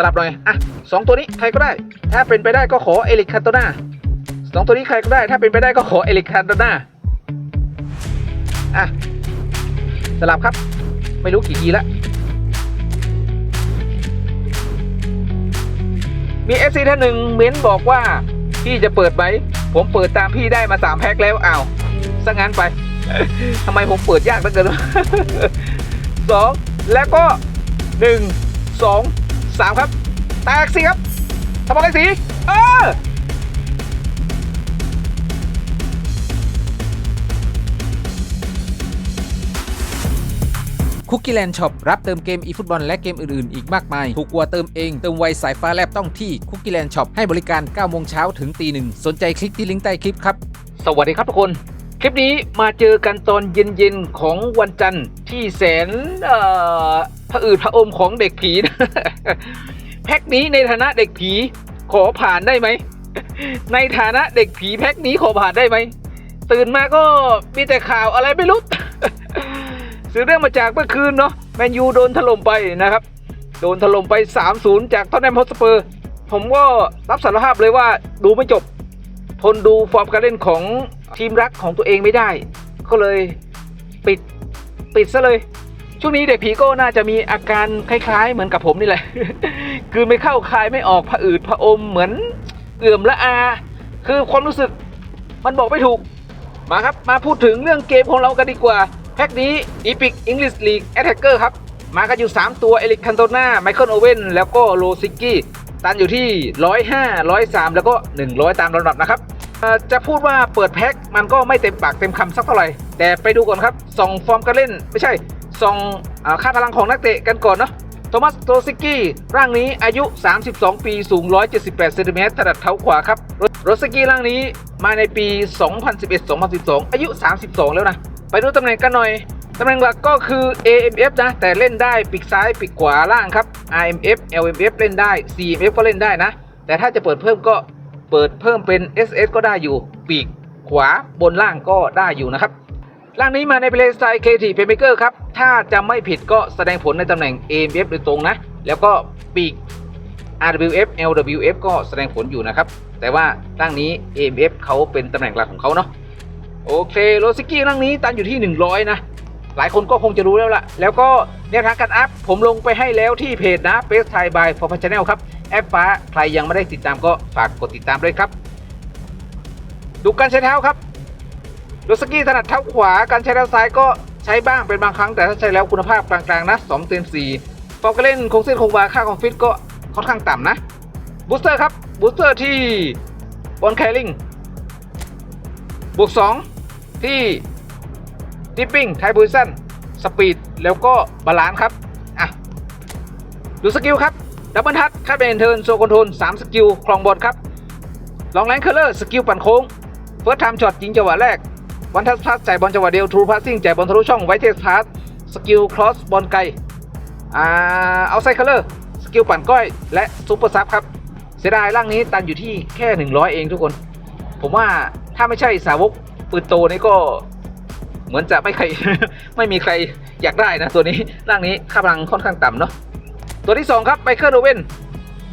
สลับหน่อยอะสองตัวนี้ใครก็ได้ ถ้าเป็นไปได้ก็ขอเอลิคคันโตนาสองตัวนี้ใครก็ได้ ถ้าเป็นไปได้ก็ขอเอลิคคันโตนาอะสลับครับ ไม่รู้กี่ทีละมี FC ท่านหนึ่งเม้นบอกว่า พี่จะเปิดไหม ผมเปิดตามพี่ได้มาสามแพ็คแล้วอ้าวซะงั้นไปทำไมผมเปิดยากเหลือเกินสองแล้วก็หนึ่งสอง สามครับ แตกสิครับทำอะไรสีเออคุกกี้แลนด์ช็อปรับเติมเกมอีฟุตบอลและเกมอื่นๆ อีกมากมาย ถูกกว่าเติมเอง เติมไวสายฟ้าแลบต้องที่คุกกี้แลนด์ช็อปให้บริการ9โมงเช้าถึงตีหนึ่งสนใจคลิกที่ลิงก์ใต้คลิปครับ สวัสดีครับทุกคน คลิปนี้มาเจอกันตอนเย็นๆของวันจันทร์ที่แสนเอ่อผะอืดผะอมของเด็กผีนะแพ็คนี้ในฐานะเด็กผีขอผ่านได้ไหม ในฐานะเด็กผีแพ็คนี้ขอผ่านได้ไหม ตื่นมาก็มีแต่ข่าวอะไรไม่รู้สืบเรื่องมาจากเมื่อคืนเนาะแมนยูโดนถล่มไปนะครับ โดนถล่มไป 3-0 จากท็อตแนมฮอตสเปอร์ ผมก็รับสารภาพเลยว่าดูไม่จบ ทนดูฟอร์มการเล่นของ ทีมรักของตัวเองไม่ได้ ก็เลยปิดปิดซะเลย ช่วงนี้เด็กผีก็น่าจะมีอาการคล้าย ๆ เหมือนกับผมนี่แหละคือไม่เข้าคายไม่ออกผะอืดผะอมเหมือนเอื่อมละอา คือความรู้สึกมันบอกไม่ถูก มาครับมาพูดถึงเรื่องเกมของเรากันดีกว่าแพ็กนี้ Epic English League Attacker ครับ มากันอยู่ 3 ตัวเอลิกคันโตนาไมเคิลโอเว่นแล้วก็โลซิกกี้ตันอยู่ที่ 105 103 แล้วก็ 100 ตามลำดับนะครับ จะพูดว่าเปิดแพ็คมันก็ไม่เต็มปากเต็มคำสักเท่าไหร่ แต่ไปดูก่อนครับส่องฟอร์มการเล่น ไม่ใช่ส่องค่าพลังของนักเตะกันก่อนเนาะโทมัสโตซิกกี้ร่างนี้อายุ 32 ปีสูง 178เซนติเมตรถนัดเท้าขวาครับโรสกี้ร่างนี้มาในปี 2011-2012 อายุ 32 แล้วนะ ไปดูตำแหน่งกันหน่อย ตำแหน่งหลักก็คือ AMF นะ แต่เล่นได้ปีกซ้ายปีกขวาล่างครับ RMF LMF เล่นได้ CMF ก็เล่นได้นะ แต่ถ้าจะเปิดเพิ่มก็ เปิดเพิ่มเป็น SS ก็ได้อยู่ ปีกขวาบนล่างก็ได้อยู่นะครับร่างนี้มาในเพลย์สไตล์ KT p l a y m a k e r ครับ ถ้าจะไม่ผิดก็แสดงผลในตำแหน่ง AMF โดยตรงนะ แล้วก็ปีก RWF LWF ก็แสดงผลอยู่นะครับ แต่ว่าร่างนี้ AMF เขาเป็นตำแหน่งหลักของเขาเนาะ โอเค โรซิกี้ร่างนี้ตันอยู่ที่ 100 นะ หลายคนก็คงจะรู้แล้วล่ะ แล้วก็แนวทางการอัพผมลงไปให้แล้วที่เพจนะเ a สไทยบายฟอร์พัชแนลครับ แอปฟ้าใครยังไม่ได้ติดตามก็ฝากกดติดตามด้วยครับ ดูการใช้เท้าครับโรสกี้ถนัดเท้าขวาการใช้เท้าซ้ายก็ใช้บ้างเป็นบางครั้งแต่ถ้าใช้แล้วคุณภาพกลางๆนะ2เต็ม4ฟอร์การเล่นคงเส้นคงวาค่าคอมฟิตก็ค่อนข้างต่ำนะบูสเตอร์ครับบูสเตอร์ที่บอลแคลิงบวก2ที่ดิปปิ้งไทบูซันสปีดแล้วก็บาลานซ์ครับอะดูสกิลครับ ดับเบิลทัชคาดเป็นเทิร์นโซคอนโทรล3สกิลคลองบอลครับลองแรงเคอร์เลอร์สกิลปั่นโค้งเฟิร์สไทม์ช็อตยิงจังหวะแรกวันทัชพาสจ่ายบอลจังหวะเดียวทรูพาสซิ่งจ่ายบอลทะลุช่องไวเทสพาสสกิลครอสบอลไกลอ่าเอาไซเคอร์เลอร์สกิลปั่นก้อยและซูเปอร์ซับครับเสียดายร่างนี้ตันอยู่ที่แค่ 100 เองทุกคน ผมว่าถ้าไม่ใช่สาวกปืนโตนี่ก็เหมือนจะไม่ใคร ไม่มีใครอยากได้นะตัวนี้ร่างนี้ค่าพลังค่อนข้างต่ำเนาะ ตัวที่ 2 ครับไมเคิลโอเว่น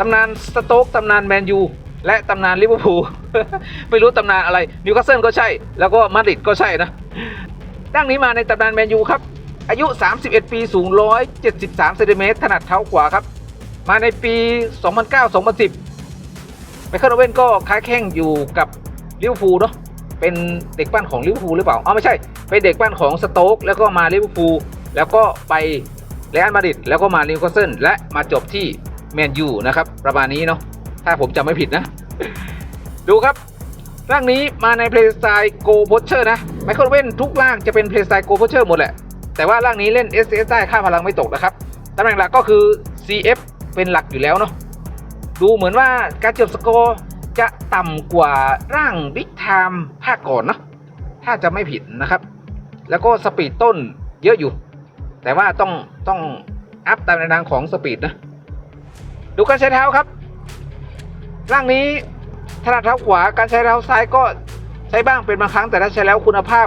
ตำนานสโต๊กตำนานแมนยูและตำนานลิเวอร์พูลไม่รู้ตำนานอะไรนิวคาสเซิลก็ใช่ แล้วก็มาดริดก็ใช่นะร่างนี้มาในตำนานแมนยูครับ อายุ 31 ปีสูง 173เซนติเมตรถนัดเท้าขวาครับ มาในปี 2009-2010ไมเคิลโอเว่นก็ค้าแข่งอยู่กับลิเวอร์พูลเนาะเป็นเด็กปั้นของลิเวอร์พูลหรือเปล่าอ๋อไม่ใช่เป็นเด็กปั้นของสโต๊กแล้วก็มาลิเวอร์พูลแล้วก็ไป เรอัลมาดริดแล้วก็มานิวคาสเซิลและมาจบที่แมนยูนะครับ ประมาณนี้เนาะถ้าผมจำไม่ผิดนะ ดูครับร่างนี้มาในเพลย์สไตล์โกโพเชอร์นะไมเคิลเว่นทุกร่างจะเป็นเพลย์สไตล์โกโพเชอร์หมดแหละ แต่ว่าร่างนี้เล่น S S ได้ค่าพลังไม่ตกนะครับตำแหน่งหลักก็คือ CF เป็นหลักอยู่แล้วเนาะดูเหมือนว่าการจบสกอร์จะต่ำกว่าร่างบิ๊กไทม์ภาคก่อนเนอะถ้าจะไม่ผิดนะครับ แล้วก็สปีดต้นเยอะอยู่ แต่ว่าต้องต้องอัพตามในทางของสปีดนะ ดูการใช้เท้าครับ ร่างนี้ถนัดเท้าขวาการใช้เท้าซ้ายก็ใช้บ้างเป็นบางครั้งแต่ถ้าใช้แล้วคุณภาพ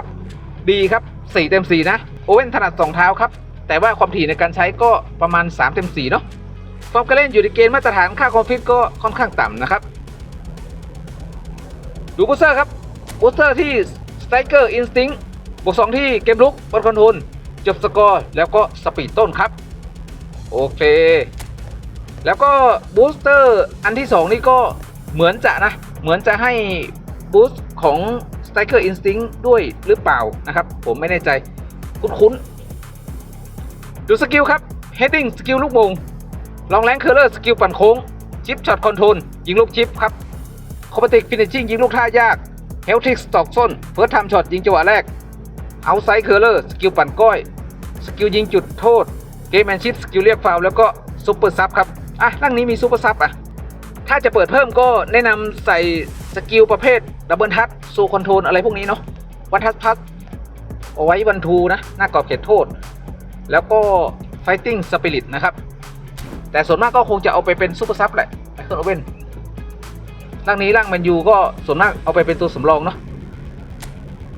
ดีครับ 4 เต็ม 4 นะ โอเว่นถนัดสองเท้าครับ แต่ว่าความถี่ในการใช้ก็ประมาณ 3 เต็ม 4 เนาะฟอร์มการเล่นอยู่ในเกณฑ์มาตรฐานค่าคอมฟิตก็ค่อนข้างต่ำนะครับ ดูบูสเตอร์ครับบูสเตอร์ที่สไตรเกอร์อินสติ้งบวกสองที่เกมลุกบอลคอนโทรล จบสกอร์แล้วก็สปีดต้นครับ โอเค แล้วก็บูสเตอร์อันที่ 2 นี่ก็เหมือนจะนะ เหมือนจะให้บูสต์ของ Striker Instinct ด้วยหรือเปล่านะครับ ผมไม่แน่ใจ คุ้นๆ ดูสกิลครับ Heading สกิลลูกมงลองแรงเคอร์เลอร์สกิลปั่นโค้งชิปช็อตคอนโทรลยิงลูกชิปครับคอม b ติกฟินิชชิ่งยิงลูกท่ายากเฮลทิกสตอกส้นเฟิร์สทำช็อตยิงจังหวะแรกเอาไซด์เคอร์เลอร์สกิลปั่นก้อย สกิลยิงจุดโทษเกมแมนชิพสกิลเรียกฟาวแล้วก็ซูเปอร์ซับครับ อะร่างนี้มีซูเปอร์ซับอะ ถ้าจะเปิดเพิ่มก็แนะนำใส่สกิลประเภทดับเบิลทัชโซคอนโทรลอะไรพวกนี้เนาะวันทัชพัทเอาไว้วันทูนะ หน้ากรอบเขตโทษ แล้วก็ Fighting Spirit นะครับ แต่ส่วนมากก็คงจะเอาไปเป็นซูเปอร์ซับแหละไมเคิลโอเว่นร่างนี้ร่างแมนยูก็ส่วนมากเอาไปเป็นตัวสำรองเนาะ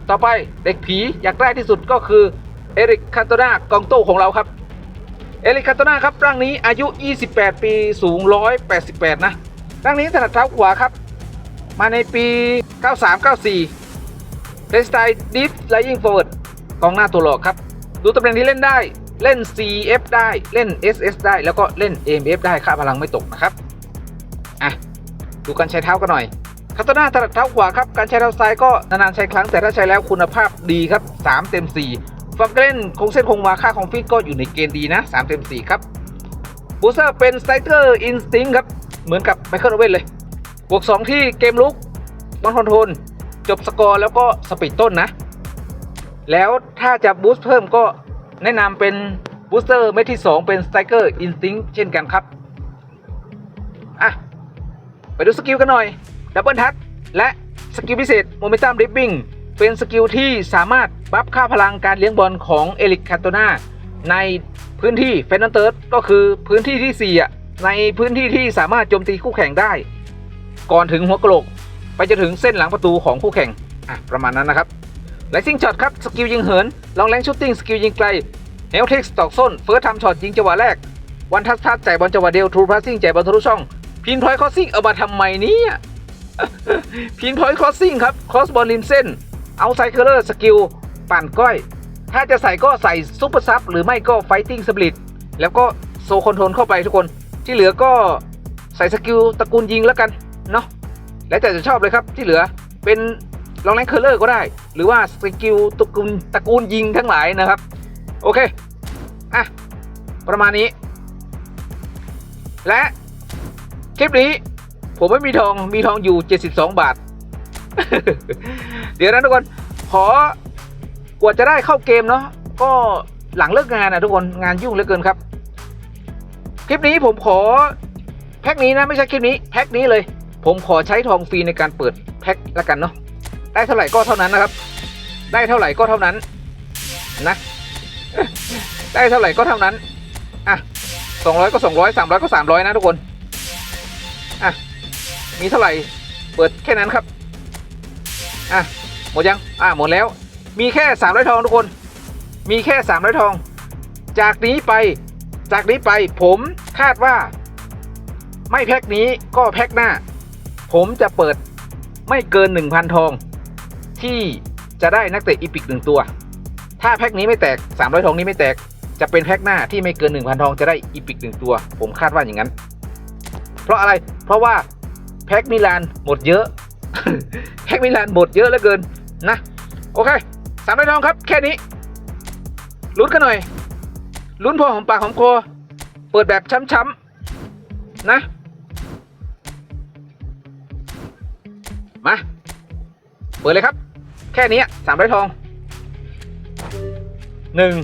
ต่อไปเด็กผีอยากได้ที่สุดก็คือ เอริกคาโตนากองโต้ของเราครับ เอริกคาโตนาครับร่างนี้อายุ 28 ปีสูง 188 นะร่างนี้ถนัดเท้าขวาครับ มาในปี 93-94เป็นสไตล์ดิฟไลยิง f อร์ w กองหน้าตัวหลอกครับ ดูตำแหน่งที่เล่นได้เล่น CF ได้เล่น SS ได้แล้วก็เล่น AMF ได้ค่าพลังไม่ตกนะครับอะดูการใช้เท้ากันหน่อยคาโตนาถนัดเท้าขวาครับ การใช้เท้าซ้ายก็นานๆใช้ครั้งแต่ถ้าใช้แล้วคุณภาพดีครับ 3 เต็ม 4 ฟอร์มกเล่นคงเส้นคงวาค่าของฟิตก็อยู่ในเกณฑ์ดีนะ3เต็ม4ครับบูเซอร์เป็นสไตรเกอร์อินสติ้งครับ เหมือนกับไมเคิลโอเว่นเลยบวก 2 ที่เกมลุกบอลคอนโทรลจบสกอร์แล้วก็สปีดต้นนะ แล้วถ้าจะบูสต์เพิ่มก็แนะนำเป็นบูสเตอร์เม็ดที่ 2 เป็นสไตรเกอร์อินสติ้งเช่นกันครับ อะ ไปดูสกิลกันหน่อย ดับเบิลทัชและสกิลพิเศษโมเมนตัมริบบิ้ง เป็นสกิลที่สามารถบัฟค่าพลังการเลี้ยงบอลของเอลิกคาโตนาในพื้นที่เฟนนันเติร์ดก็คือพื้นที่ที่4อะในพื้นที่ที่สามารถโจมตีคู่แข่งได้ ก่อนถึงหัวกะโหลก ไปจนถึงเส้นหลังประตูของคู่แข่งอะประมาณนั้นนะครับไลซิงช็อตครับสกิลยิงเหินลองแรงชูตติ้งสกิลยิงไกลเฮลเทคสตอกส้นเฟิร์สทำช็อตยิงจังหวะแรกวันทัชทัชจ่ายบอลจังหวะเดียวทรูพาสซิ่งจ่ายบอลทะลุช่อง พินพอยต์คอสซิ่งเอามาทำไมเนี่ยพินพอยต์คอสซิ่งครับคอสบอลริมเส้น เอาไซเคอร์เลอร์สกิลปั่นก้อย ถ้าจะใส่ก็ใส่ซุปเปอร์ซับหรือไม่ก็ไฟติ้งสปริตแล้วก็โซคอนโทรลเข้าไปทุกคน ที่เหลือก็ใส่สกิลตระกูลยิงแล้วกันเนาะแล้วแต่จะชอบเลยครับที่เหลือเป็นลองแรงเคอร์เลอร์ก็ได้ หรือว่าสกิลตระกูลตระกูลยิงทั้งหลายนะครับ โอเค อะ ประมาณนี้ และคลิปนี้ผมไม่มีทองมีทองอยู่ 72 บาท เดี๋ยวนะทุกคนขอกว่าจะได้เข้าเกมเนาะก็หลังเลิกงานนะทุกคนงานยุ่งเหลือเกินครับ คลิปนี้ผมขอแพ็คนี้นะไม่ใช่คลิปนี้แพ็คนี้เลย ผมขอใช้ทองฟรีในการเปิดแพ็คละกันเนาะได้เท่าไหร่ก็เท่านั้นนะครับ ได้เท่าไหร่ก็เท่านั้นนะได้เท่าไหร่ก็เท่านั้นอะสองร้อยก็สองร้อยสามร้อยก็สามร้อยนะทุกคนอะมีเท่าไหร่เปิดแค่นั้นครับอะ หมดยัง อะหมดแล้ว มีแค่สามร้อยทองทุกคน มีแค่สามร้อยทอง จากนี้ไป จากนี้ไปผมคาดว่า ไม่แพ็คนี้ก็แพ็คหน้า ผมจะเปิดไม่เกินหนึ่งพันทอง ที่จะได้นักเตะอีพิกหนึ่งตัว ถ้าแพ็คนี้ไม่แตก300ทองนี้ไม่แตก จะเป็นแพ็คหน้าที่ไม่เกิน1,000ทองจะได้อีพิกหนึ่งตัว ผมคาดว่าอย่างนั้น เพราะอะไร เพราะว่าแพ็คมิลานหมดเยอะแพ็คมิลานหมดเยอะเหลือเกิน นะ โอเค300ทองครับ แค่นี้ลุ้นกันหน่อยลุ้นพอหอมปากหอมคอเปิดแบบช้ำๆนะ มา เปิดเลยครับ แค่นี้สามร้อยทองหนึ่ง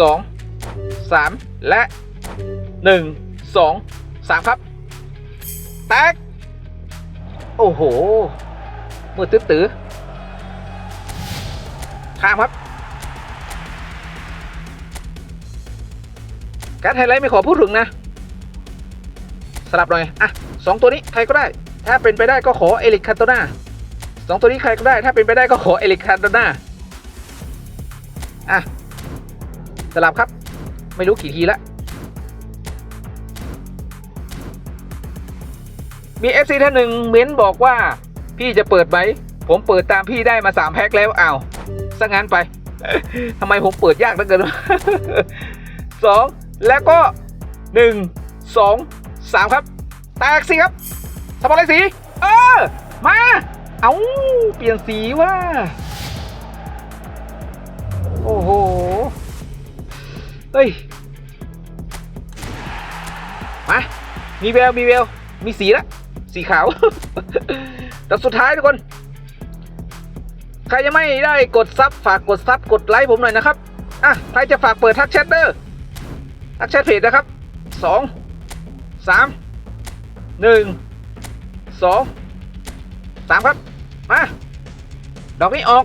สองสามและหนึ่งสองสามครับ แตก โอ้โหมือตื้อตื้อ ข้ามครับการไฮไลท์ไม่ขอพูดถึงนะ สลับหน่อย อะสองตัวนี้ใครก็ได้ ถ้าเป็นไปได้ก็ขอเอลิกคาโตนาสองตัวนี้ใครก็ได้ ถ้าเป็นไปได้ก็ขอเอลิกคาโตนาอะ สลับครับ ไม่รู้กี่ทีละมี FC ท่านหนึ่งเม้นบอกว่า พี่จะเปิดไหม ผมเปิดตามพี่ได้มาสามแพ็คแล้วอ้าว ซะงั้นไปทำไมผมเปิดยากเหลือเกินสองแล้วก็หนึ่งสองสามครับ แตกสิครับสปอร์ตไลท์สี เออ มา เอาเปลี่ยนสีว่า โอ้โห เฮ้ย มา มีแวว มีแวว มีสีละ สีขาว แต่สุดท้ายทุกคน ใครยังไม่ได้กดซับฝากกดซับกดไลค์ผมหน่อยนะครับอะใครจะฝากเปิดทักแชทเดอร์ทักแชทเพจนะครับสองสามหนึ่งสองสามครับมาดอกนี้ออก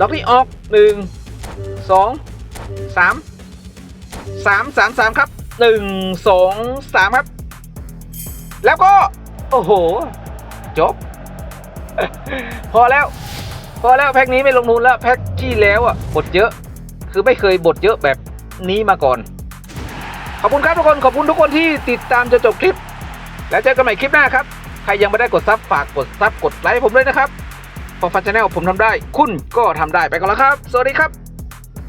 ดอกนี้ออกหนึ่งสองสามสามสามสามครับหนึ่งสองสามครับ แล้วก็ โอ้โห จบ พอแล้ว พอแล้วแพ็คนี้ไม่ลงทุนแล้วแพ็คที่แล้วอะบทเยอะ คือไม่เคยบทเยอะแบบนี้มาก่อน ขอบคุณครับทุกคนขอบคุณทุกคนที่ติดตามจนจบคลิป แล้วเจอกันใหม่คลิปหน้าครับ ใครยังไม่ได้กดซับฝากกดซับกดไลค์ผมด้วยนะครับพอฟันชาแนลผมทำได้ คุณก็ทำได้ไปก่อนแล้วครับ สวัสดีครับ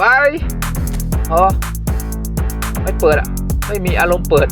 บายอ๋อไม่เปิดอะ ไม่มีอารมณ์เปิด